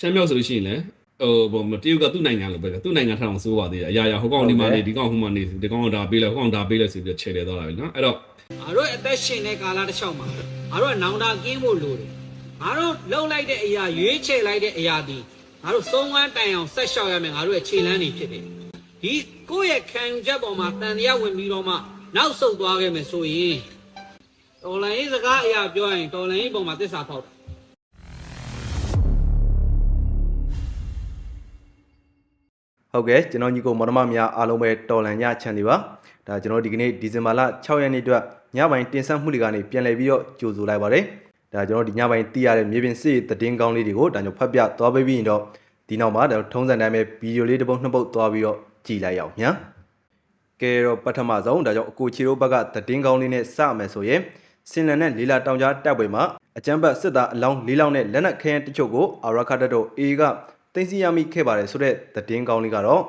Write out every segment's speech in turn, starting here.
ရှမ်းမြောက်ဆိုလို့ရှိရင်လည်းဟိုဘောတရုတ်ကသူ့နိုင်ငံလိုပဲသူ့နိုင်ငံထက်အောင်စိုးပါသေးတယ်အရာရာဟိုကောင်ဒီမှာနေဒီကောင်ဟိုမှာနေဒီကောင်ဒါပေးလိုက်ဟိုကောင်ဒါပေးလိုက်ဆိုပြီးခြေလေသွားတာပဲနော်အဲ့တော့ငါတို့အသက်ရှင်တဲ့ကာလတစ်လျှောက်မှာငါတို့ကနောင်တကင်းဖို့လိုတယ်ငါတို့လှုပ်လိုက်တဲ့အရာရွေးချယ်လိုက်တဲ့အရာဒီငါတို့သုံးဝမ်းတိုင်အောင်ဆက်လျှောက်ရမယ်ငါတို့ရဲ့ခြေလမ်းတွေဖြစ်တယ်ဒီကိုယ့်ရဲ့ခံယူချက်ပေါ်မှာတန်တရားဝင်ပြီးတော့မှနောက်ဆုတ်သွားခဲ့မယ်ဆိုရင်တော်လိုင်းရေးစကားအရာပြောရင်တော်လိုင်းရေးပုံမှာသစ္စာဖောက် ဟုတ်ကဲ့ကျွန်တော်ညီကိုမောင်နှမများအားလုံးပဲတော်လန်ညချန်နေပါဒါကျွန်တော်ဒီကနေ့ဒီဇင်ဘာလ6ရက်နေ့အတွက်ညပိုင်းတင်ဆက်မှုတွေကနေပြန်လည်ပြီးတော့ကြိုဆိုလိုက်ပါတယ်ဒါကျွန်တော်ဒီညပိုင်းသိရတဲ့မြေပြင်စစ်ရေးသတင်းကောင်းလေးတွေကိုဒါကြောင့်ဖတ်ပြသွားပေးပြီးရင်တော့ဒီနောက်မှာဒါထုံးစံတိုင်းပဲဗီဒီယိုလေးတစ်ပုတ်နှစ်ပုတ်သွားပြီးတော့ကြည်လိုက်ရအောင်ညာကဲတော့ပထမဆုံးဒါကြောင့်အကိုချီတို့ဘက်ကသတင်းကောင်းလေးနဲ့စမယ်ဆိုရင်စင်လန်နဲ့လီလာတောင်ကြားတပ်ပွဲမှာအကြမ်းဖက်စစ်သားအလောင်း၄လောင်းနဲ့လက်နက်ခဲယမ်းတချို့ကိုအာရခတ်တို့ A က သိမ်းဆည်းရမိခဲ့ပါတယ်ဆိုတဲ့သတင်းကောင်းလေးကတော့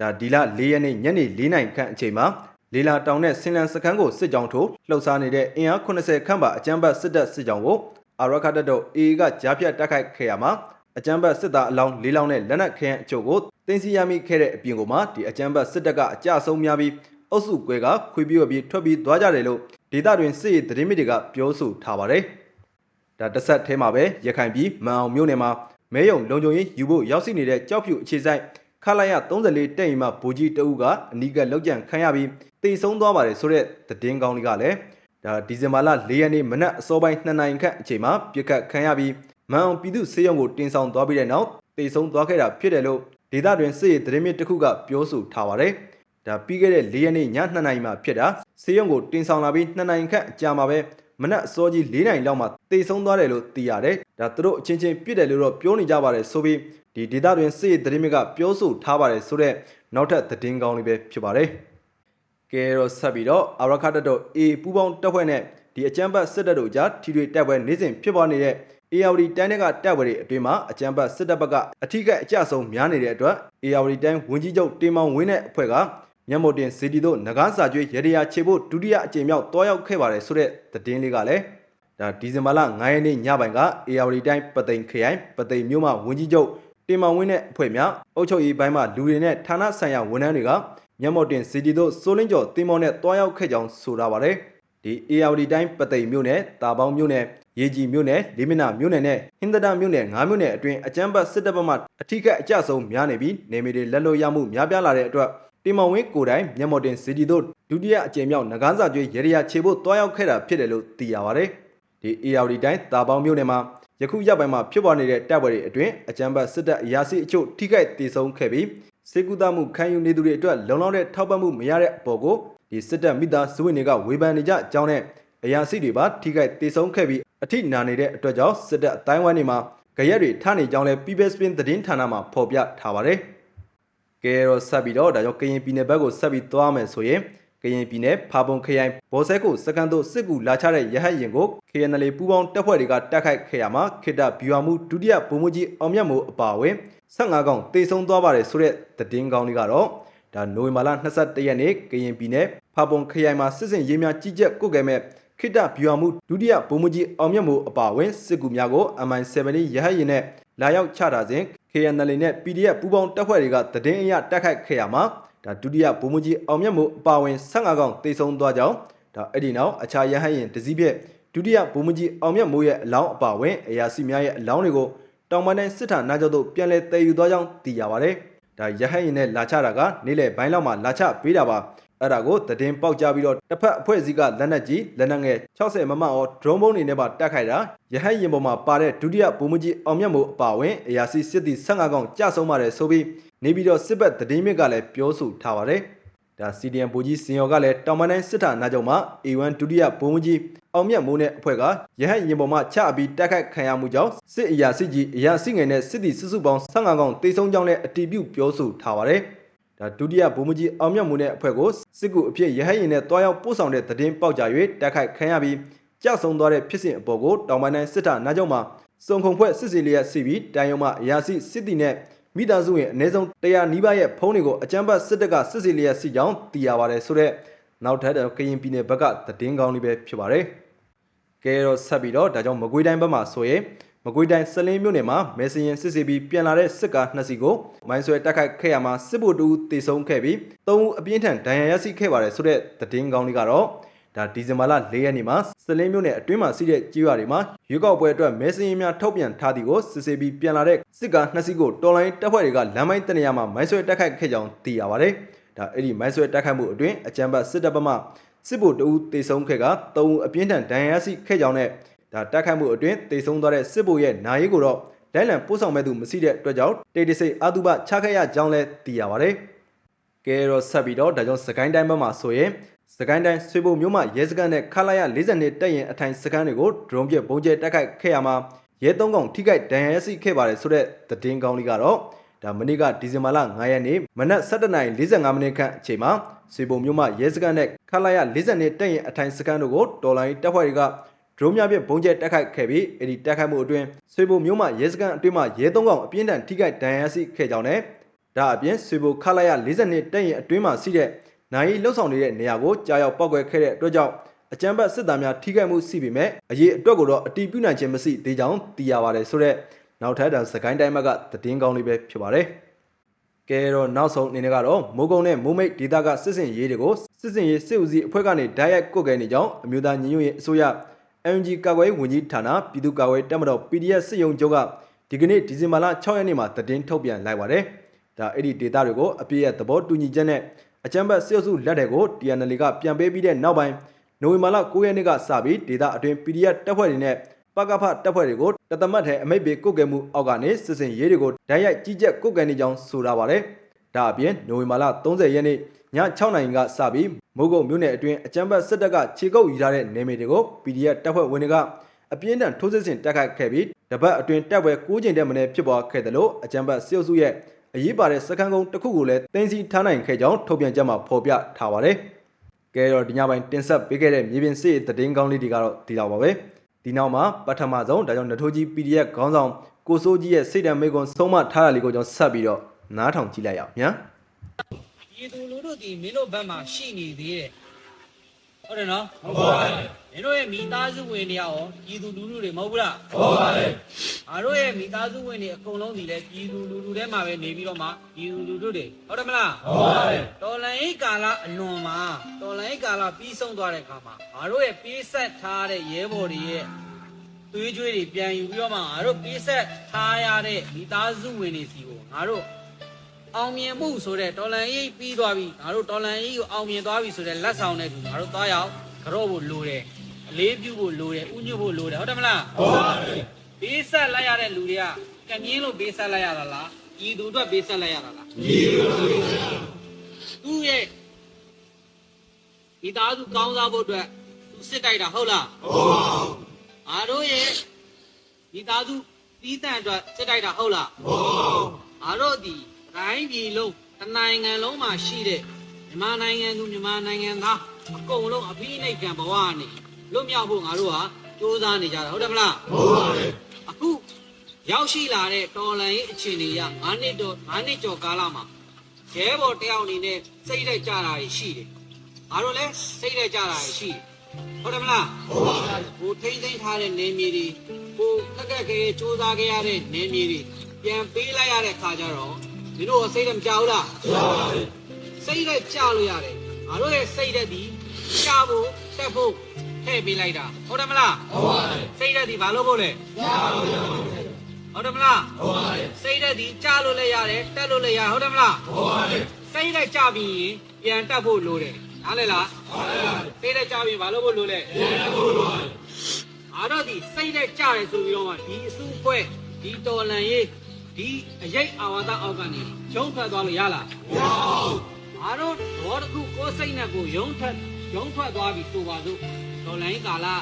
ဒါဒီလ၄ရက်နေ့ညနေ၄နာရီခန့်အချိန်မှာလီလာတောင်နဲ့စင်လန်စခန်းကိုစစ်ကြောင်းထိုးလှုပ်ရှားနေတဲ့အင်အား80ခန့်ပါအကြမ်းဖက်စစ်တပ်စစ်ကြောင်းကိုအာရခတ်တို့ A ကကြားဖြတ်တိုက်ခိုက်ခဲ့ရမှာအကြမ်းဖက်စစ်သားအလောင်း၄လောင်းနဲ့လက်နက်ခဲယမ်းအချို့ကိုသိမ်းဆည်းရမိခဲ့တဲ့အပြင်ကိုမှဒီအကြမ်းဖက်စစ်တပ်ကအကြဆုံးများပြီးအုပ်စုကွဲကခွေပြီးပြီးထွက်ပြီးသွားကြတယ်လို့ဒေသတွင်စစ်ရေးသတင်းမြစ်တွေကပြောဆိုထားပါတယ်။ဒါတစ်ဆက်ထဲမှာပဲရခိုင်ပြည်မန်အောင်မြို့နယ်မှာ မဲယုံလုံခြုံရေးယူဖို့ရောက်ရှိနေတဲ့ကြောက်ဖြူအခြေဆိုင်ခလာရ34တက်ရင်မှဘူကြီးတအုပ်ကအနီးကလောက်ကြံခံရပြီးတိတ်ဆုံးသွားပါတယ်ဆိုတဲ့သတင်းကောင်းလေးကလည်းဒါဒီဇင်ဘာလ၄ရက်နေ့မနက်အစောပိုင်း2နာရီခန့်အချိန်မှာပြစ်ခတ်ခံရပြီးမန်အောင်ပြည်သူစေယုံကိုတင်ဆောင်သွားပြီးတဲ့နောက်တိတ်ဆုံးသွားခဲ့တာဖြစ်တယ်လို့ဒေသတွင်စစ်ရေးသတင်းမြစ်တစ်ခုကပြောဆိုထားပါတယ်။ဒါပြီးခဲ့တဲ့၄ရက်နေ့ည2နာရီမှာဖြစ်တာစေရုံကိုတင်ဆောင်လာပြီး2နာရီခန့်အကြာမှာပဲမနက်အစောကြီး၄နာရီလောက်မှတေဆုံးသွားတယ်လို့သိရတယ်။ဒါသူတို့အချင်းချင်းပြစ်တယ်လို့တော့ပြောနေကြပါတယ်ဆိုပြီးဒီဒေသတွင်စစ်ရေးသတင်းမြစ်ကပြောဆိုထားပါတယ်ဆိုတော့နောက်ထပ်သတင်းကောင်းလေးပဲဖြစ်ပါတယ်။ကဲတော့ဆက်ပြီးတော့အာရခတ်တပ်တော် A ပူပေါင်းတပ်ဖွဲ့နဲ့ဒီအကြမ်းဖက်စစ်တပ်တို့ကြားထီတွေတပ်ပွဲနေစဉ်ဖြစ်ပေါ်နေတဲ့ ARD တိုင်းတွေကတပ်ပွဲတွေအတွင်းမှာအကြမ်းဖက်စစ်တပ်ဘက်ကအထူးကအကြဆုံးများနေတဲ့အတွက် ARD တိုင်းဝန်ကြီးချုပ်တင်မောင်ဝင်းတဲ့အဖွဲ့ကမျက်မှောက်တင်စီတီတို့ငကားစာကျွေးရရရာခြေဖို့ဒုတိယအကြိမ်မြောက်တွားရောက်ခဲ့ပါတယ်ဆိုတဲ့သတင်းလေးကလည်း ဒါဒီဇင်ဘာလ9ရက်နေ့ညပိုင်းက ARD တိုင်းပသိမ်ခရိုင်ပသိမ်မြို့မှာဝန်ကြီးချုပ်တင်မောင်ဝင်းတဲ့အဖွဲ့များအုပ်ချုပ်ရေးပိုင်းမှာလူတွေနဲ့ဌာနဆိုင်ရာဝန်ထမ်းတွေကမျက်မှောက်တင်စီတီတို့စိုးလင်းကျော်တင်မောင်နဲ့တွားရောက်ခဲ့ကြောင်းဆိုထားပါတယ်ဒီ ARD တိုင်းပသိမ်မြို့နယ်တာပေါင်းမြို့နယ်ရေကြီးမြို့နယ်လေးမနာမြို့နယ်နဲ့ဟင်္ဒတာမြို့နယ်၅မြို့နယ်အတွင်းအကြမ်းဖက်စစ်တပ်ဘက်မှအထူးကအကြဆုံးများနေပြီးနေမီတွေလက်လွတ်ရမှုများပြားလာတဲ့အတွက်တင်မောင်ဝင်းကိုယ်တိုင်မျက်မှောက်တင်စီတီတို့ဒုတိယအကြိမ်မြောက်ငကားစာကျွေးရေရရာခြေဖို့တွားရောက်ခဲ့တာဖြစ်တယ်လို့သိရပါတယ်။ ဒီ ARD တိုင်းတာပေါင်းမြို့နယ်မှာယခုရက်ပိုင်းမှာဖြစ်ပေါ်နေတဲ့တပ်ပွဲတွေအတွင်းအကြမ်းဖက်စစ်တပ်အရာရှိအချို့ထိခိုက်ဒေဆုံးခဲ့ပြီးစေကူတာမှုခံယူနေသူတွေအတွက်လုံလောက်တဲ့ထောက်ပံ့မှုမရတဲ့အပေါ်ကိုဒီစစ်တပ်မိသားစုဝင်တွေကဝေဖန်နေကြအကြောင်းနဲ့အရာရှိတွေပါထိခိုက်ဒေဆုံးခဲ့ပြီးအထိနာနေတဲ့အတွက်ကြောင့်စစ်တပ်အတိုင်းဝိုင်းတွေမှာကြရက်တွေထနေကြောင်းလဲ People's Spin သတင်းဌာနမှာဖော်ပြထားပါတယ်။ကဲတော့ဆက်ပြီးတော့ဒါကြောင့်ကရင်ပြည်နယ်ဘက်ကိုဆက်ပြီးသွားမယ်ဆိုရင် ကရင်ပြည်နယ်ဖာပုံခရိုင်ဘော်ဆဲကိုစကန်တို့စစ်ကူလာချတဲ့ရဟတ်ရင်ကို KNL ပူးပေါင်းတပ်ဖွဲ့တွေကတိုက်ခိုက်ခဲ့ရမှာခိတဗျူဟာမှုဒုတိယဗိုလ်မှူးကြီးအောင်မြတ်မိုးအပါအဝင်15កောင်တေဆုံးသွားပါတယ်ဆိုတဲ့သတင်းကောင်းလေးကတော့ဒါနိုဝင်ဘာလ22ရက်နေ့ကရင်ပြည်နယ်ဖာပုံခရိုင်မှာစစ်စင်ရေးများကြီးကြပ်ကုတ်ကဲမဲ့ခိတဗျူဟာမှုဒုတိယဗိုလ်မှူးကြီးအောင်မြတ်မိုးအပါအဝင်စစ်ကူများကို MI7 ရဟတ်ရင်နဲ့လာရောက်ချတာစဉ် KNL နဲ့ PDF ပူးပေါင်းတပ်ဖွဲ့တွေကတည်င်းအရတိုက်ခိုက်ခဲ့ရမှာ ဒါဒုတိယဗိုလ်မှူးကြီးအောင်မြတ်မို့အပါဝင်15កောင်တေဆုံးသွားကြောင်းဒါအဲ့ဒီနောက်အခြားရဟန်းရင်တစည်းပြက်ဒုတိယဗိုလ်မှူးကြီးအောင်မြတ်မိုးရဲ့အလောင်းအပါဝင်အရာစီများရဲ့အလောင်းတွေကိုတောင်ပန်းတိုင်းစစ်ဌာနချုပ်သို့ပြန်လည်တည်ယူသွားကြောင်းသိရပါတယ်ဒါရဟန်းရင်နဲ့လာချတာကနေ့လယ်ပိုင်းလောက်မှလာချပေးတာပါ အဲ့ဒါကိုတည်င်းပေါက်ကြပြီးတော့တစ်ဖက်အဖွဲ့အစည်းကလက်နက်ကြီးလက်နက်ငယ်60မမအော် drone ဘုံတွေနဲ့ပါတိုက်ခိုက်တာရဟန်းရင်ပေါ်မှာပါတဲ့ဒုတိယဗိုလ်မှူးကြီးအောင်မြတ်မိုးအပါဝင်အရာစီစစ်သည်15កောင်ကြဆုံးပါတယ်ဆိုပြီးနေပြီးတော့စစ်ဘက်တည်င်းမြစ်ကလည်းပြောဆိုထားပါတယ်ဒါ CDM ဗိုလ်ကြီးစင်ရော်ကလည်းတောင်ပန်းတိုင်းစစ်ဌာနချုပ်မှာ A1 ဒုတိယဗိုလ်မှူးကြီးအောင်မြတ်မိုးနဲ့အဖွဲ့ကရဟန်းရင်ပေါ်မှာချပြီးတိုက်ခိုက်ခံရမှုကြောင့်စစ်အရာစစ်ကြီးအရာစစ်ငယ်နဲ့စစ်သည်စုစုပေါင်း15កောင်တေဆုံးကြောင်းလည်းအတည်ပြုပြောဆိုထားပါတယ် ဒါဒုတိယဗိုလ်မှူးကြီးအောင်မြတ်မိုးနဲ့အဖွဲ့ကိုစစ်ကူအဖြစ်ရဟန်းရင်နဲ့တွားရောက်ပို့ဆောင်တဲ့သတင်းပေါက်ကြ၍တိုက်ခိုက်ခံရပြီးကြောက်ဆုံးသွားတဲ့ဖြစ်စဉ်အပေါ်ကိုတောင်ပန်းတိုင်းစစ်ဌာနချုပ်မှာစုံခုံဖွဲ့စစ်စီလျက်စီပြီးတိုင်ယုံမှအရာစစ်စစ်တီနဲ့မိသားစုဝင်အနည်းဆုံး100နီးပါးရဲ့ဖုန်းတွေကိုအကြမ်းဖက်စစ်တပ်ကစစ်စီလျက်စီကြောင်းသိရပါတယ်ဆိုတော့နောက်ထပ်တော့ကရင်ပြည်နယ်ဘက်ကသတင်းကောင်းလေးပဲဖြစ်ပါတယ်ကဲတော့ဆက်ပြီးတော့ဒါကြောင့်မကွေးတိုင်းဘက်မှာဆိုရင် မကွေးတိုင်းစလင်းမြို့နယ်မှာမဲစရင်စစ်စီပြီးပြန်လာတဲ့စစ်ကားနှစ်စီးကိုမိုင်းဆွဲတိုက်ခိုက်ခဲ့ရမှာစစ်ဗိုလ်တူတေဆုံးခဲ့ပြီးသုံးဦးအပြင်းထန်ဒဏ်ရာရရှိခဲ့ပါတယ်ဆိုတဲ့သတင်းကောင်းလေးကတော့ဒါဒီဇင်ဘာလ၄ရက်နေ့မှာစလင်းမြို့နယ်အတွင်းမှာရှိတဲ့ကြေးရွာတွေမှာရွေးကောက်ပွဲအတွက်မဲစရင်များထုတ်ပြန်ထားသည်ကိုစစ်ဆေးပြီးပြန်လာတဲ့စစ်ကားနှစ်စီးကိုတော်လိုင်းတပ်ဖွဲ့တွေကလမ်းမိုင်းတနေရာမှာမိုင်းဆွဲတိုက်ခိုက်ခဲ့ကြောင်းသိရပါတယ်ဒါအဲ့ဒီမိုင်းဆွဲတိုက်ခိုက်မှုအတွင်းအကြမ်းဖက်စစ်တပ်ဘက်မှစစ်ဗိုလ်တူတေဆုံးခဲ့ကသုံးဦးအပြင်းထန်ဒဏ်ရာရရှိခဲ့ကြောင်းနဲ့ ဒါတိုက်ခိုက်မှုအတွင်းတေဆုံးသွားတဲ့စစ်ဗိုလ်ရဲ့နာရီကိုတော့ဒိုင်းလန်ပို့ဆောင်မဲ့သူမရှိတဲ့အတွက်ကြောင့်တေတစိတ်အာတုပချခဲ့ရကြောင်းလည်းသိရပါတယ်။ကဲတော့ဆက်ပြီးတော့ဒါကြောင့်စကိုင်းတိုင်းဘက်မှာဆိုရင်စကိုင်းတိုင်းဆွေဘုံမြို့မှာရဲစခန်းနဲ့ခလာရ40နှစ်တက်ရင်အထိုင်စခန်းတွေကိုဒရုန်းပြပုံကျဲတိုက်ခိုက်ခဲ့ရမှာရဲသုံးကောင်ထိခိုက်ဒဏ်ရာရရှိခဲ့ပါတယ်ဆိုတဲ့သတင်းကောင်းလေးကတော့ဒါမနေ့ကဒီဇင်ဘာလ9ရက်နေ့မနက်7:45မိနစ်ခန့်အချိန်မှာဆွေဘုံမြို့မှာရဲစခန်းနဲ့ခလာရ40နှစ်တက်ရင်အထိုင်စခန်းတို့ကိုတော်လိုင်းတပ်ဖွဲ့တွေက ဒရုန်းများဖြင့်ဘုံကျဲတက်ခိုက်ခဲ့ပြီးအဲ့ဒီတက်ခိုက်မှုအတွင်းဆွေဘိုမြို့မှရဲစခန်းအတွင်းမှရဲသုံးကောင်အပြင်းထန်ထိခိုက်ဒဏ်ရာရရှိခဲ့ကြောင်းနဲ့ဒါအပြင်ဆွေဘိုခလာရ40နှစ်တက်ရင်အတွင်းမှရှိတဲ့နိုင်လှုပ်ဆောင်နေတဲ့နေရာကိုကြားရောက်ပောက်ကွဲခဲ့တဲ့အတွက်ကြောင့်အကြမ်းဖက်စစ်သားများထိခိုက်မှုရှိပေမဲ့အရေးအတွက်ကိုတော့အတီးပြုနိုင်ခြင်းမရှိသေးကြောင်းသိရပါတယ်ဆိုတော့နောက်ထပ်တန်စကိုင်းတိုင်းဘက်ကသတင်းကောင်းလေးပဲဖြစ်ပါတယ်ကဲတော့နောက်ဆုံးအနေနဲ့ကတော့မိုးကုံနဲ့မိုးမိတ်ဒေသကစစ်စင်ရေးတွေကိုစစ်စင်ရေးစစ်ဦးစီးအဖွဲ့ကနေဓာတ်ရိုက်ကုတ်ကဲနေကြောင်းအမျိုးသားညီညွတ်ရေးအစိုးရ MG ကာကွယ်ရေးဝန်ကြီးဌာနပြည်သူ့ကာကွယ်တပ်မတော် PDF စစ်ရုံချုပ်ကဒီကနေ့ဒီဇင်ဘာလ6ရက်နေ့မှာသတင်းထုတ်ပြန်လိုက်ပါတယ်။ဒါအဲ့ဒီဒေတာတွေကိုအပြည့်ရဲ့သဘောတူညီချက်နဲ့အကြမ်းဖက်စစ်အုပ်စုလက်တွေကို TNL ကပြန်ပေးပြီးတဲ့နောက်ပိုင်းနိုဝင်ဘာလ9ရက်နေ့ကစပြီးဒေတာအတွင်း PDF တပ်ဖွဲ့တွေနဲ့ပကဖတပ်ဖွဲ့တွေကိုတသမတ်ထဲအမိတ်ပေးကုတ်ကဲမှုအောက်ကနေစစ်စင်ရေးတွေကိုဓာတ်ရိုက်ကြီးကြက်ကုတ်ကဲနေကြောင်းဆိုတာပါတယ်။ဒါအပြင်နိုဝင်ဘာလ30ရက်နေ့ ည6နိုင်ကစပြီးမိုးကုတ်မြို့နယ်အတွင်းအကြမ်းဖက်စစ်တပ်ကခြေကုပ်ယူထားတဲ့နေမြေတွေကို PDF တပ်ဖွဲ့ဝင်တွေကအပြင်းထန်ထိုးစစ်ဆင်တိုက်ခိုက်ခဲ့ပြီးတပတ်အတွင်းတပ်ပွဲ9ချိန်တက်မင်းဖြစ်ပွားခဲ့တယ်လို့အကြမ်းဖက်စစ်အုပ်စုရဲ့အရေးပါတဲ့စခန်းကုန်းတစ်ခုကိုလည်းတင်စီထားနိုင်ခဲ့ကြောင်းထုတ်ပြန်ချက်မှာဖော်ပြထားပါတယ်။ကဲတော့ဒီညပိုင်းတင်ဆက်ပေးခဲ့တဲ့မြေပြင်စစ်သတင်းကောင်းလေးတွေကတော့ဒီလောက်ပါပဲ။ဒီနောက်မှာပထမဆုံးဒါကြောင့်နထိုးကြီး PDF ခေါင်းဆောင်ကိုစိုးကြီးရဲ့စိတ်ဓာတ်မိကွန်းဆုံးမထားတာလေးကိုကျွန်တော်ဆက်ပြီးတော့နားထောင်ကြည့်လိုက်ရအောင်ညာ။ ပြည်သူလူထုဒီမင်းတို့ဘက်မှာရှိနေသေးတယ်ဟုတ်တယ်နော်ဟုတ်ပါတယ်မင်းတို့ရဲ့မိသားစုဝင်တွေရောပြည်သူလူထုတွေမဟုတ်ဘူးလားဟုတ်ပါတယ်အားတို့ရဲ့မိသားစုဝင်တွေအကုန်လုံးဒီလဲပြည်သူလူထုထဲမှာပဲနေပြီးတော့မှပြည်သူလူထုတွေဟုတ်တယ်မလားဟုတ်ပါတယ်တော်လန်ရေးကာလအလွန်မှာတော်လန်ရေးကာလပြီးဆုံးသွားတဲ့အခါမှာအားတို့ရဲ့ပေးဆက်ထားတဲ့ရဲဘော်တွေရဲ့သွေးကြွေးတွေပြန်ယူပြီးတော့မှငါတို့ပေးဆက်ထားရတဲ့မိသားစုဝင်တွေစီကိုငါတို့ အောင်မြင်မှုဆိုတဲ့တော်လန်ရေးပြီးသွားပြီငါတို့တော်လန်ရေးကိုအောင်မြင်သွားပြီဆိုတဲ့လက်ဆောင်တဲ့သူငါတို့သွားရောက်ကြော့ဖို့လိုတယ်အလေးပြုဖို့လိုတယ်ဥညွတ်ဖို့လိုတယ်ဟုတ်တယ်မလားဟုတ်ပါတယ်ဘေးဆက်လိုက်ရတဲ့လူတွေကကမြင်းလို့ဘေးဆက်လိုက်ရတာလားဤသူအတွက်ဘေးဆက်လိုက်ရတာလားဤသူအတွက်သူ့ရဲ့ဒီသားစုကောင်းစားဖို့အတွက်သူစစ်တိုက်တာဟုတ်လားဟုတ်ပါဘူးအားတို့ရဲ့ဒီသားစုပြီးတန်အတွက်စစ်တိုက်တာဟုတ်လားအားတို့ဒီ တိုင်းပြည်လုံးတစ်နိုင်ငံလုံးမှာရှိတဲ့မြန်မာနိုင်ငံသူမြန်မာနိုင်ငံသားအကုန်လုံးအဖိနှိတ်ကံဘဝကနေလွတ်မြောက်ဖို့ငါတို့ဟာစူးစမ်းနေကြတာဟုတ်တယ်မလားဟုတ်ပါတယ်အခုရောက်ရှိလာတဲ့တော်လန်ရေးအခြေအနေက9နှစ်တော့9နှစ်ကျော်ကာလမှာရဲဘော်တယောက်အနေနဲ့စိတ်သက်ကြတာရှိတယ်အားတို့လည်းစိတ်သက်ကြတာရှိတယ်ဟုတ်တယ်မလားဟုတ်ပါဘူးကိုထိမ့်သိမ်းထားတဲ့နေမြေတွေကိုခက်ခက်ခဲခဲစူးစမ်းခဲ့ရတဲ့နေမြေတွေပြန်ပေးလိုက်ရတဲ့ခါကျတော့ ဒီတို့စိတ်နဲ့မကြောက်လားကြောက်ပါဘူးစိတ်နဲ့ကြောက်လို့ရတယ်ငါတို့ရဲ့စိတ်နဲ့ဒီကြောက်ဖို့တက်ဖို့ထည့်ပေးလိုက်တာဟုတ်တယ်မလားဟုတ်ပါတယ်စိတ်နဲ့ဒီဘာလို့ဖို့လဲကြောက်လို့ရပါတယ်ဟုတ်တယ်မလားဟုတ်ပါတယ်စိတ်နဲ့ဒီကြောက်လို့လည်းရတယ်တက်လို့လည်းရဟုတ်တယ်မလားဟုတ်ပါတယ်စိတ်နဲ့ကြောက်ပြီးရင်ပြန်တက်ဖို့လိုတယ်နားလဲလားဟုတ်ပါတယ်စိတ်နဲ့ကြောက်ပြီးဘာလို့ဖို့လိုလဲပြန်တက်ဖို့လိုပါတယ်အားတော့ဒီစိတ်နဲ့ကြတယ်ဆိုပြီးတော့မှဒီအစုအဖွဲ့ဒီတော်လန်ရေး ဒီအရေးအာဝါဒအောက်ကနေရုံးထွက်သွားလို့ရလားမရဘူးအားတော့ဘောတစ်ခုကိုယ်စိတ်နဲ့ကိုရုံးထွက်ရုံးထွက်သွားပြီဆိုပါစို့တော်လန်ရေးကာလအ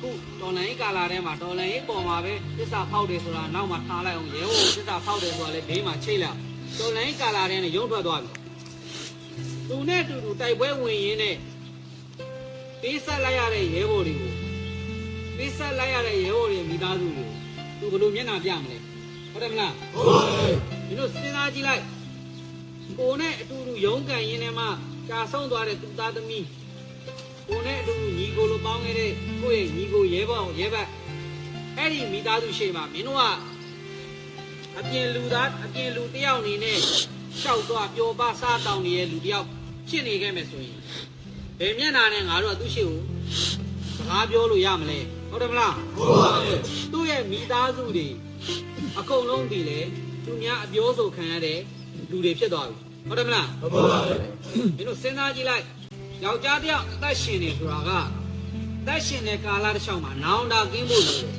ခုတော်လန်ရေးကာလထဲမှာတော်လန်ရေးပေါ်မှာပဲသစ္စာဖောက်တယ်ဆိုတာနောက်မှထားလိုက်အောင်ရဲဘော်သစ္စာဖောက်တယ်ဆိုတာလည်းဘေးမှာချိတ်လိုက်တော်လန်ရေးကာလထဲနဲ့ရုံးထွက်သွားပြီသူနဲ့အတူတူတိုက်ပွဲဝင်ရင်းနဲ့ပေးဆက်လိုက်ရတဲ့ရဲဘော်တွေကိုပေးဆက်လိုက်ရတဲ့ရဲဘော်တွေမိသားစုကိုသူဘယ်လိုမျက်နှာပြမလဲ ဟုတ်တယ်မလားဟုတ်ပါတယ်ဒီလိုစဉ်းစားကြည့်လိုက်ကိုနဲ့အတူတူရုန်းကန်ရင်းနဲ့မှကြာဆုံးသွားတဲ့သူသားသမီးကိုနဲ့အတူတူညီကိုလိုပေါင်းခဲ့တဲ့ကိုယ့်ရဲ့ညီကိုရဲဘော်ရဲဘက်အဲ့ဒီမိသားစုရှိမှာမင်းတို့ကအပြင်လူသားအပြင်လူတယောက်အနေနဲ့ရှောက်သွားပျော်ပါစားတောင်းနေတဲ့လူတယောက်ဖြစ်နေခဲ့မယ်ဆိုရင်ဘယ်မျက်နှာနဲ့ငါတို့ကသူ့ရှိကိုစကားပြောလို့ရမလဲဟုတ်တယ်မလားဟုတ်ပါဘူးသူ့ရဲ့မိသားစုတွေ အကုန်လုံးဒီလေသူများအပြောဆိုခံရတဲ့လူတွေဖြစ်သွားပြီဟုတ်တယ်မလားဟုတ်ပါဘူးမင်းတို့စဉ်းစားကြည့်လိုက်ယောက်ျားတယောက်အသက်ရှင်နေဆိုတာကသက်ရှင်တဲ့ကာလတစ်လျှောက်မှာနောင်တာကင်းဖို့လိုတယ်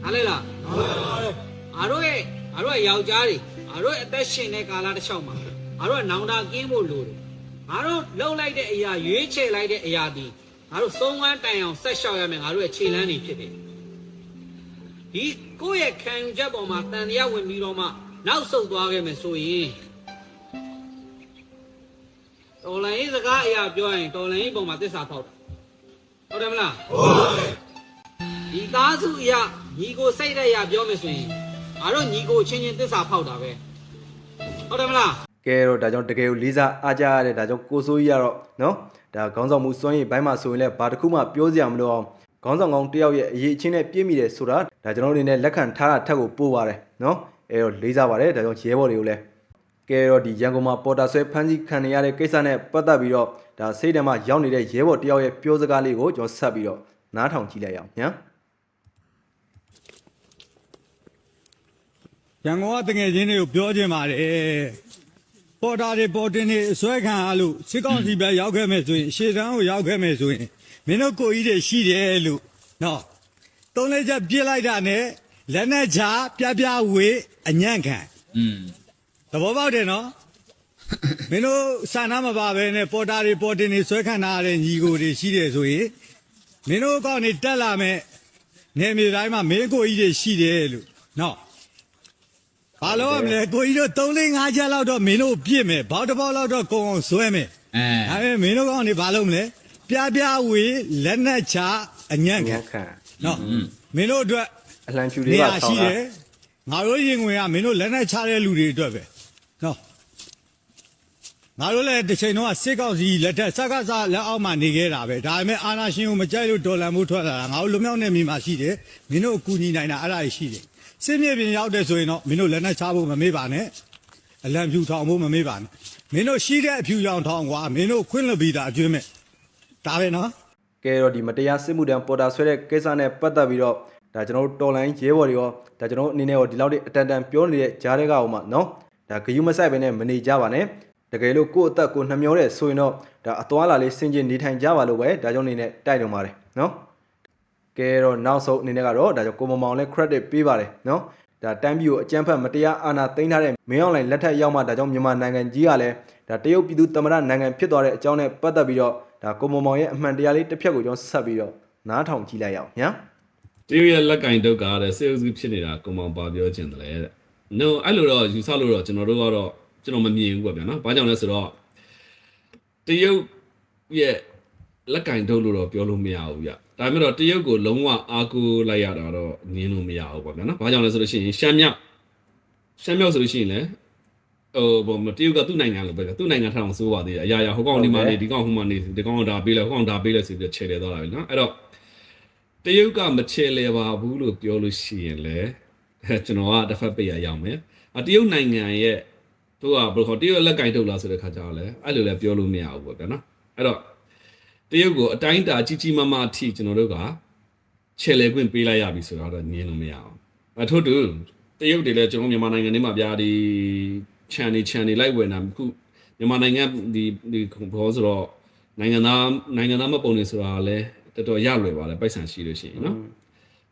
။ဟာလေလား။အားတို့ရဲ့အားတို့ရဲ့ယောက်ျားတွေအားတို့ရဲ့အသက်ရှင်တဲ့ကာလတစ်လျှောက်မှာအားတို့ကနောင်တာကင်းဖို့လိုတယ်။အားတို့လှုပ်လိုက်တဲ့အရာရွေးချယ်လိုက်တဲ့အရာဒီအားတို့သုံးဝမ်းတိုင်အောင်ဆက်လျှောက်ရမယ်ငါတို့ရဲ့ခြေလမ်းတွေဖြစ်တယ်။ ဒီကိုယ့်ရဲ့ခံယူချက်ပေါ်မှာတန်တရားဝင်ပြီးတော့မှနောက်ဆုတ်သွားခဲ့မယ်ဆိုရင်တော်လိုင်းစကားအရာပြောရင်တော်လိုင်းပုံမှာသစ္စာဖောက်တာဟုတ်တယ်မလားဟုတ်ပါတယ်ဒီသားစုအရာညီကိုစိတ်တဲ့အရာပြောမယ်ဆိုရင်ငါတို့ညီကိုချင်းချင်းသစ္စာဖောက်တာပဲဟုတ်တယ်မလားကဲတော့ဒါကြောင့်တကယ်ကိုလေးစားအားကြရတဲ့ဒါကြောင့်ကိုစိုးကြီးကတော့နော်ဒါခေါင်းဆောင်မှုစွမ်းရည်ဘိုင်းမှာဆိုရင်လည်းဘာတစ်ခုမှပြောစရာမလိုအောင်ခေါင်းဆောင်ကောင်းတစ်ယောက်ရဲ့အရေးအချင်းနဲ့ပြည့်မိတယ်ဆိုတာ ဒါကျွန်တော်တို့အနေနဲ့လက်ခံထားတာထက်ကိုပို့ပါတယ်နော်အဲတော့လေးစားပါတယ်ဒါကြောင့်ရဲဘော်တွေကိုလည်းကဲတော့ဒီရန်ကုန်မှာပေါ်တာဆွဲဖမ်းဆီးခံနေရတဲ့ကိစ္စနဲ့ပတ်သက်ပြီးတော့ဒါစိတ်ထဲမှာရောက်နေတဲ့ရဲဘော်တစ်ယောက်ရဲ့ပြောစကားလေးကိုကျွန်တော်ဆက်ပြီးတော့နားထောင်ကြည့်လိုက်ရအောင်ညာရန်ကုန်ကတငယ်ချင်းတွေကိုပြောချင်ပါတယ်ပေါ်တာတွေပေါ်တင်တွေအစွဲခံရလို့စစ်ကောင်စီပဲရောက်ခဲ့မယ်ဆိုရင်ရှေ့တန်းကိုရောက်ခဲ့မယ်ဆိုရင်မင်းတို့ကိုကြီးတွေရှိတယ်လို့နော် သုံးလေးချက်ပြစ်လိုက်တာနဲ့လက်နဲ့ချပြပြဝေးအညံ့ခံอืมသဘောပေါက်တယ်နော်မင်းတို့စာနာမပါပဲနဲ့ပေါ်တာတွေပေါ်တင်တွေဆွဲခံထားရတဲ့ညီကိုတွေရှိတယ်ဆိုရင်မင်းတို့ကောက်နေတက်လာမဲ့နေမြေတိုင်းမှာမင်းကိုကြီးတွေရှိတယ်လို့နော်ဘာလို့ရမလဲကိုကြီးတို့3လေး5ချက်လောက်တော့မင်းတို့ပြစ်မယ်ဘောက်တစ်ပေါက်လောက်တော့ကုံအောင်ဆွဲမယ်အဲဒါပေမဲ့မင်းတို့ကောင်နေဘာလုပ်မလဲပြပြဝေလက်နဲ့ချအညံ့ခံခံ နော်မင်းတို့အတွက်အလှန်ဖြူနေလေးကရာဆောရှိင်းတာတယ်ငါတို့ရင်ဝင်ကမင်းတို့လက်နဲ့ချတဲ့လူတွေအတွက်ပဲနော်ငါတို့လည်းတစ်ချိန်တော့စစ်ကောက်စီလက်ထက်စက္ကစလက်အောက်မှာနေခဲ့တာပဲဒါပေမဲ့အာနာရှင်ကိုမကြိုက်လို့ဒေါ်လာမိုးထွက်လာတာငါတို့လူမျိုးနဲ့မိမှာရှိတယ်မင်းတို့အကူညီနိုင်တာအဲ့ဒါကြီးရှိတယ်စစ်မြေပြင်ရောက်တယ်ဆိုရင်တော့မင်းတို့လက်နဲ့ချဖို့မမေ့ပါနဲ့အလံဖြူထောင်ဖို့မမေ့ပါနဲ့မင်းတို့ရှိတဲ့အဖြူရောင်ထောင်ကွာမင်းတို့ခွင့်လွှတ်ပြီးသားအကျွမ်းမဲ့ဒါပဲနော် ကဲတော့ဒီမတရားစစ်မှုတမ်းပေါ်တာဆွဲတဲ့ကိစ္စနဲ့ပတ်သက်ပြီးတော့ဒါကျွန်တော်တို့တော်လိုင်းရဲဘော်တွေရောဒါကျွန်တော်တို့အနေနဲ့ရောဒီလောက်ထိအတန်တန်ပြောနေတဲ့ကြားတဲ့ကောင်မှနော်ဒါဂယုမဆိုင်ပဲနဲ့မနေကြပါနဲ့တကယ်လို့ကိုယ့်အသက်ကိုနှမျောတဲ့ဆိုရင်တော့ဒါအသွားလာလေးစင်ကျင်နေထိုင်ကြပါလို့ပဲဒါကြောင့်အနေနဲ့တိုက်တော်ပါတယ်နော်ကဲတော့နောက်ဆုံးအနေနဲ့ကတော့ဒါကြောင့်ကိုမမောင်လည်း credit ပေးပါတယ်နော်ဒါတမ်းပြည်ကိုအကြမ်းဖက်မတရားအာဏာသိမ်းထားတဲ့မင်းအောင်လှိုင်လက်ထက်ရောက်မှဒါကြောင့်မြန်မာနိုင်ငံကြီးကလည်းဒါတရုတ်ပြည်သူသမ္မတနိုင်ငံဖြစ်သွားတဲ့အကြောင်းနဲ့ပတ်သက်ပြီးတော့ ဒါကိုမမောင်ရဲ့အမှန်တရားလေးတစ်ဖြတ်ကိုကျွန်တော်ဆက်ပြီးတော့နားထောင်ကြည့်လိုက်ရအောင်ညာတရုတ်ရဲ့လက်ကင်တုတ်ကားတဲ့စေအုပ်စုဖြစ်နေတာကွန်မောင်ပါပြောခြင်းတယ်လေတဲ့ no အဲ့လိုတော့ယူဆလို့တော့ကျွန်တော်တို့ကတော့ကျွန်တော်မမြင်ဘူးပေါ့ဗျာနော်ဘာကြောင့်လဲဆိုတော့တရုတ်ရဲ့လက်ကင်တုတ်လို့တော့ပြောလို့မရဘူးဗျဒါပေမဲ့တော့တရုတ်ကိုလုံးဝအားကိုးလိုက်ရတာတော့ငင်းလို့မရဘူးပေါ့ဗျာနော်ဘာကြောင့်လဲဆိုလို့ရှိရင်ရှမ်းမြောက်ရှမ်းမြောက်ဆိုလို့ရှိရင်လည်း ဟိုဘုံတရုတ်ကသူ့နိုင်ငံလို့ပဲသူ့နိုင်ငံထက်အောင်စိုးပါသေးတယ်အရာရာဟိုကောင်ဒီမှာနေဒီကောင်ဟိုမှာနေဒီကောင်ဒါပေးလိုက်ဟိုကောင်ဒါပေးလိုက်ဆိုပြီးတော့ခြေလေသွားတာပဲနော်အဲ့တော့တရုတ်ကမချေလေပါဘူးလို့ပြောလို့ရှိရင်လေကျွန်တော်ကတစ်ဖက်ပြရရအောင်မယ်အတရုတ်နိုင်ငံရဲ့သူကဘယ်လိုခေါ်တရုတ်လက်ကင်ထုတ်လာဆိုတဲ့ခါကျတော့လေအဲ့လိုလည်းပြောလို့မရဘူးပေါ့ဗျာနော်အဲ့တော့တရုတ်ကိုအတိုင်းတာကြီးကြီးမားမားအထိကျွန်တော်တို့ကချေလေခွင့်ပေးလိုက်ရပြီဆိုတော့ညင်းလို့မရအောင်အထို့တူတရုတ်တွေလည်းကျွန်တော်မြန်မာနိုင်ငံထဲမှာဗျာဒီ ခြံနေခြံနေလိုက်ဝင်တာခုမြန်မာနိုင်ငံဒီဒီဘောဆိုတော့နိုင်ငံသားနိုင်ငံသားမပုံနေဆိုတာလည်းတော်တော်ရလွယ်ပါလေပိုက်ဆံရှိလို့ရှိရင်နော်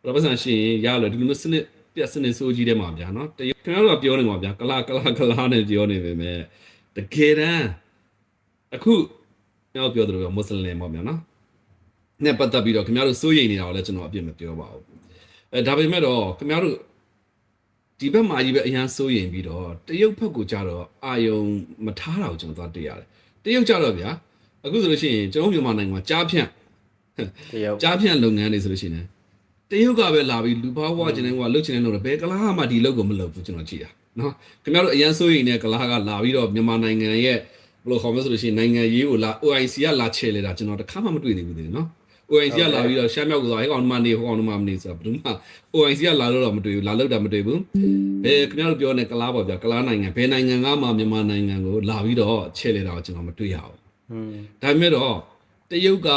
ပရပစံရှိရင်ရလို့ဒီလိုမျိုးစနစ်ပြက်စနစ်ဆိုးကြီးတဲ့မှာဗျာနော်တရုတ်ခင်ဗျားတို့ကပြောနေမှာဗျာကလာကလာကလာနဲ့ပြောနေပေမဲ့တကယ်တမ်းအခုကျွန်တော်ပြောသလိုပဲမွတ်စလင်ပေါ့ဗျာနော်နဲ့ပတ်သက်ပြီးတော့ခင်ဗျားတို့စိုးရိမ်နေတာကိုလည်းကျွန်တော်အပြစ်မပြောပါဘူးအဲဒါပေမဲ့တော့ခင်ဗျားတို့ ဒီဘက်မှာကြီးပဲအရန်စိုးရိမ်ပြီးတော့တရုတ်ဘက်ကိုကြတော့အာယုံမထားတာကိုကျွန်တော်သွားတွေ့ရတယ်တရုတ်ကြတော့ဗျာအခုဆိုလို့ရှိရင်ကျွန်တော်မြန်မာနိုင်ငံမှာကြားဖြန့်တရုတ်ကြားဖြန့်လုပ်ငန်းတွေဆိုလို့ရှိရင်တရုတ်ကပဲလာပြီးလူဘာဝကျင်နေကလှုပ်ချင်နေလို့ဘယ်ကလားမှဒီလုပ်ကိုမလုပ်ဘူးကျွန်တော်ကြည့်တာနော်ခင်ဗျားတို့အရန်စိုးရိမ်တဲ့ကလားကလာပြီးတော့မြန်မာနိုင်ငံရဲ့ဘယ်လိုခေါ်မလဲဆိုလို့ရှိရင်နိုင်ငံရေးကိုလာ OIC ကလာချဲလေတာကျွန်တော်တခါမှမတွေ့သေးဘူးသေးနော် OIC ကလာပြီးတော့ရှမ်းမြောက်ကိုသွားဟဲ့ကောင်ဒီမှာနေဟိုကောင်ဒီမှာမနေဆိုတော့ဘယ်သူမှ OIC ကလာလို့တော့မတွေ့ဘူးလာလို့တော့မတွေ့ဘူးဘယ်ခင်ဗျားတို့ပြောနေကလားပေါ့ဗျာကလားနိုင်ငံဘယ်နိုင်ငံကမှမြန်မာနိုင်ငံကိုလာပြီးတော့ချဲ့လေတာကိုကျွန်တော်မတွေ့ရဘူးอืมဒါပေမဲ့တော့တရုတ်က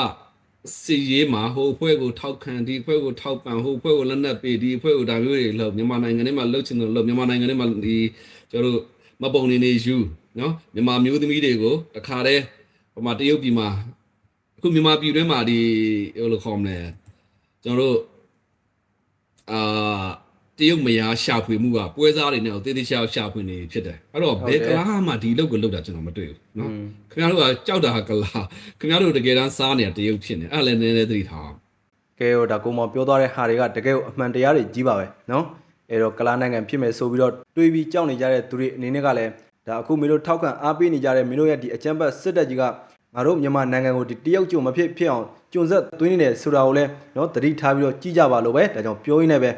စီရေးမှာဟိုအဖွဲ့ကိုထောက်ခံဒီအဖွဲ့ကိုထောက်ပံ့ဟိုအဖွဲ့ကိုလက်နက်ပေးဒီအဖွဲ့ကိုဒါမျိုးတွေလုပ်မြန်မာနိုင်ငံထဲမှာလှုပ်ချင်တယ်လို့မြန်မာနိုင်ငံထဲမှာဒီကျွန်တော်တို့မပုံနေနေယူနော်မြန်မာမျိုးသမီးတွေကိုတခါတည်းဟိုမှာတရုတ်ပြည်မှာ အခုမြန်မာပြည်တွင်းမှာဒီဟိုလိုခေါ်မလဲကျွန်တော်တို့အာတရုတ်မယားရှာဖွေမှုကပွဲစားတွေနဲ့တေးသေးချာရှာဖွေနေဖြစ်တယ်အဲ့တော့ဘယ်ကလားမှဒီလုပ်ကိုလုပ်တာကျွန်တော်မတွေ့ဘူးနော် ခင်ဗျားတို့ကကြောက်တာကလားခင်ဗျားတို့တကယ်တမ်းစားနေတာတရုတ်ဖြစ်နေအဲ့ဒါလည်းနည်းနည်းသတိထားအောင် ကဲဟိုဒါကိုမောင်ပြောသွားတဲ့ဟာတွေကတကယ်ကိုအမှန်တရားတွေကြီးပါပဲเนาะအဲ့တော့ကလာနိုင်ငံဖြစ်မယ်ဆိုပြီးတော့တွေးပြီးကြောက်နေကြတဲ့သူတွေအနေနဲ့ကလည်းဒါအခုမင်းတို့ထောက်ခံအားပေးနေကြတဲ့မင်းတို့ရဲ့ဒီအကြမ်းဖက်စစ်တပ်ကြီးက ငါတို့မြန်မာနိုင်ငံကိုဒီတရုတ်ကျုံမဖြစ်ဖြစ်အောင်ကျုံဆက်သွင်းနေတယ်ဆိုတာကိုလည်းနော်သတိထားပြီးတော့ကြည့်ကြပါလို့ပဲဒါကြောင့်ပြောရင်းနဲ့ပဲ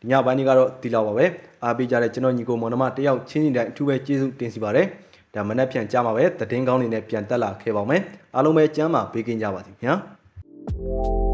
ဒီညပိုင်းကြီးကတော့ဒီလောက်ပါပဲအားပေးကြတဲ့ကျွန်တော်ညီကိုမောင်နှမတယောက်ချင်းတိုင်းအထူးပဲကျေးဇူးတင်စီပါတယ်ဒါမနေ့ပြန်ကြားမှာပဲသတင်းကောင်းတွေနဲ့ပြန်တက်လာခဲ့ပါမယ်အားလုံးပဲကျမ်းမာပေးကင်းကြပါစီခင်ဗျာ